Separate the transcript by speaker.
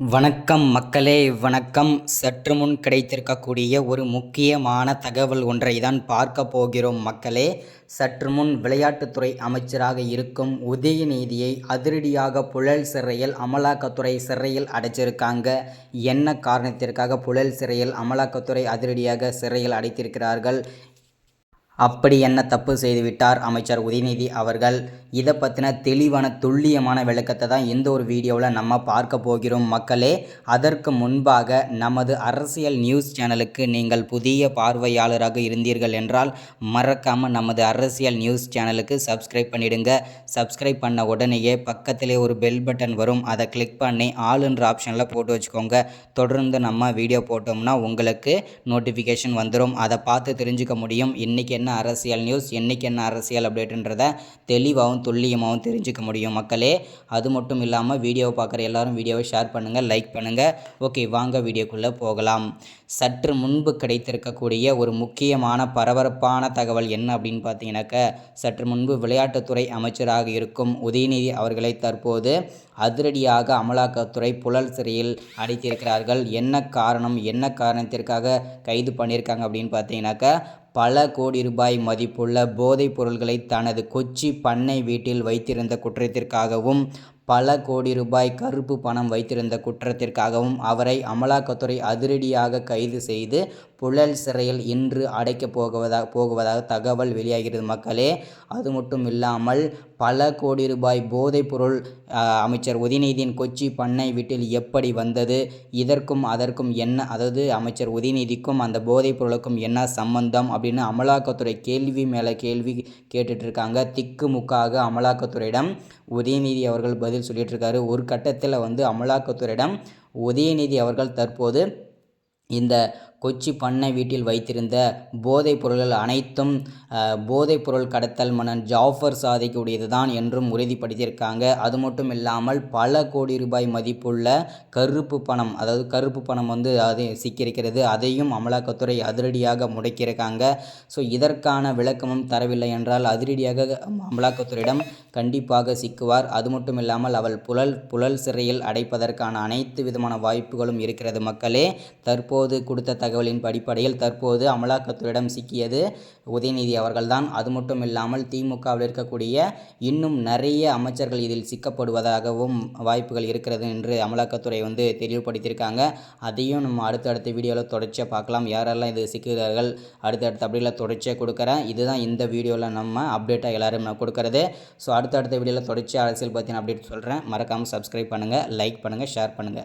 Speaker 1: வணக்கம் மக்களே வணக்கம். சற்று முன் கிடைத்திருக்கக்கூடிய ஒரு முக்கியமான தகவல் ஒன்றை தான் பார்க்க போகிறோம் மக்களே. சற்று முன் விளையாட்டுத்துறை அமைச்சராக இருக்கும் உதயநிதியை அதிரடியாக புழல் சிறையில் அமலாக்கத்துறை சிறையில் அடைச்சிருக்காங்க. என்ன காரணத்திற்காக புழல் சிறையில் அமலாக்கத்துறை அதிரடியாக சிறையில் அடைத்திருக்கிறார்கள்? அப்படி என்ன தப்பு செய்துவிட்டார் அமைச்சர் உதயநிதி அவர்கள்? இதை பற்றின தெளிவான துல்லியமான விளக்கத்தை தான் எந்த ஒரு வீடியோவில் நம்ம பார்க்க போகிறோம். மக்களே அதற்கு முன்பாக நமது அரசியல் நியூஸ் சேனலுக்கு நீங்கள் புதிய பார்வையாளராக இருந்தீர்கள் என்றால் மறக்காமல் நமது அரசியல் நியூஸ் சேனலுக்கு சப்ஸ்கிரைப் பண்ணிடுங்க. சப்ஸ்கிரைப் பண்ண உடனேயே பக்கத்திலே ஒரு பெல் பட்டன் வரும். அதை கிளிக் பண்ணி ஆளுன்ற ஆப்ஷனில் போட்டு வச்சுக்கோங்க. தொடர்ந்து நம்ம வீடியோ போட்டோம்னா உங்களுக்கு நோட்டிஃபிகேஷன் வந்துடும் அதை பார்த்து தெரிஞ்சுக்க முடியும். இன்றைக்கி என்ன அரசியல் நியூஸ் என்றைக்கு என்ன அரசியல் அப்டேட்டுன்றத தெளிவாகவும் துல்லியமாகவும் தெரிஞ்சுக்க முடியும் மக்களே. அது மட்டும் இல்லாமல் வீடியோவை பார்க்குற எல்லாரும் வீடியோவை ஷேர் பண்ணுங்கள் லைக் பண்ணுங்கள் ஓகே வாங்க வீடியோக்குள்ளே போகலாம். சற்று முன்பு கிடைத்திருக்கக்கூடிய ஒரு முக்கியமான பரபரப்பான தகவல் என்ன அப்படின்னு பார்த்தீங்கன்னாக்க சற்று முன்பு விளையாட்டுத்துறை அமைச்சராக இருக்கும் உதயநிதி அவர்களை தற்போது அதிரடியாக அமலாக்கத்துறை புழல் சிறையில் அடைத்திருக்கிறார்கள். என்ன காரணம் என்ன காரணத்திற்காக கைது பண்ணியிருக்காங்க அப்படின்னு பார்த்தீங்கன்னாக்க பல கோடி ரூபாய் மதிப்புள்ள போதைப் பொருள்களை தனது கொச்சி பண்ணை வீட்டில் வைத்திருந்த குற்றத்திற்காகவும் பல கோடி ரூபாய் கருப்பு பணம் வைத்திருந்த குற்றத்திற்காகவும் அவரை அமலாக்கத்துறை அதிரடியாக கைது செய்து புழல் சிறையில் இன்று அடைக்கப் போகுவதாக போகுவதாக தகவல் வெளியாகிறது. மக்களே அது மட்டும் இல்லாமல் பல கோடி ரூபாய் போதைப்பொருள் அமைச்சர் உதயநிதியின் கொச்சி பண்ணை வீட்டில் எப்படி வந்தது? இதற்கும் அதற்கும் என்ன அதாவது அமைச்சர் உதயநிதிக்கும் அந்த போதைப் பொருளுக்கும் என்ன சம்பந்தம் அப்படின்னு அமலாக்கத்துறை கேள்வி மேலே கேள்வி கேட்டுட்ருக்காங்க திக்குமுக்காக அமலாக்கத்துறையிடம் உதயநிதி அவர்கள் பதில் சொல்லிகிட்ருக்காரு ஒரு கட்டத்தில் வந்து அமலாக்கத்துறையிடம் உதயநிதி அவர்கள் தற்போது இந்த கொச்சி பண்ணை வீட்டில் வைத்திருந்த போதைப் பொருள்கள் அனைத்தும் போதைப் பொருள் கடத்தல் மன்னன் ஜாஃபர் சாதிக்குடையது தான் என்றும் உறுதிப்படுத்தியிருக்காங்க. அது மட்டும் இல்லாமல் பல கோடி ரூபாய் மதிப்புள்ள கருப்பு பணம் அதாவது கருப்பு பணம் வந்து அது சிக்கியிருக்கிறது. அதையும் அமலாக்கத்துறை அதிரடியாக முடக்கியிருக்காங்க. ஸோ இதற்கான விளக்கமும் தரவில்லை என்றால் அதிரடியாக அமலாக்கத்துறையிடம் கண்டிப்பாக சிக்குவார். அது மட்டும் இல்லாமல் அவள் புழல் புழல் சிறையில் அடைப்பதற்கான அனைத்து விதமான வாய்ப்புகளும் இருக்கிறது மக்களே. தற்போது கொடுத்த தகவலின் அடிப்படையில் தற்போது அமலாக்கத்துறையிடம் சிக்கியது உதயநிதி அவர்கள்தான். அது மட்டும் இல்லாமல் திமுகவில் இருக்கக்கூடிய இன்னும் நிறைய அமைச்சர்கள் இதில் சிக்கப்படுவதாகவும் வாய்ப்புகள் இருக்கிறது என்று அமலாக்கத்துறை வந்து தெளிவுபடுத்தியிருக்காங்க. அதையும் நம்ம அடுத்தடுத்த வீடியோவில் தொடர்ச்சியாக பார்க்கலாம். யாரெல்லாம் இது சிக்குகிறார்கள் அடுத்தடுத்த அப்படியில் தொடர்ச்சியாக கொடுக்குறேன். இதுதான் இந்த வீடியோவில் நம்ம அப்டேட்டாக எல்லோரும் நான் கொடுக்குறது. ஸோ அடுத்தடுத்த வீடியோவில் தொடர்ச்சியாக அரசியல் பற்றின அப்டேட் சொல்கிறேன் மறக்காமல் சப்ஸ்கிரைப் பண்ணுங்கள் லைக் பண்ணுங்கள் ஷேர் பண்ணுங்கள்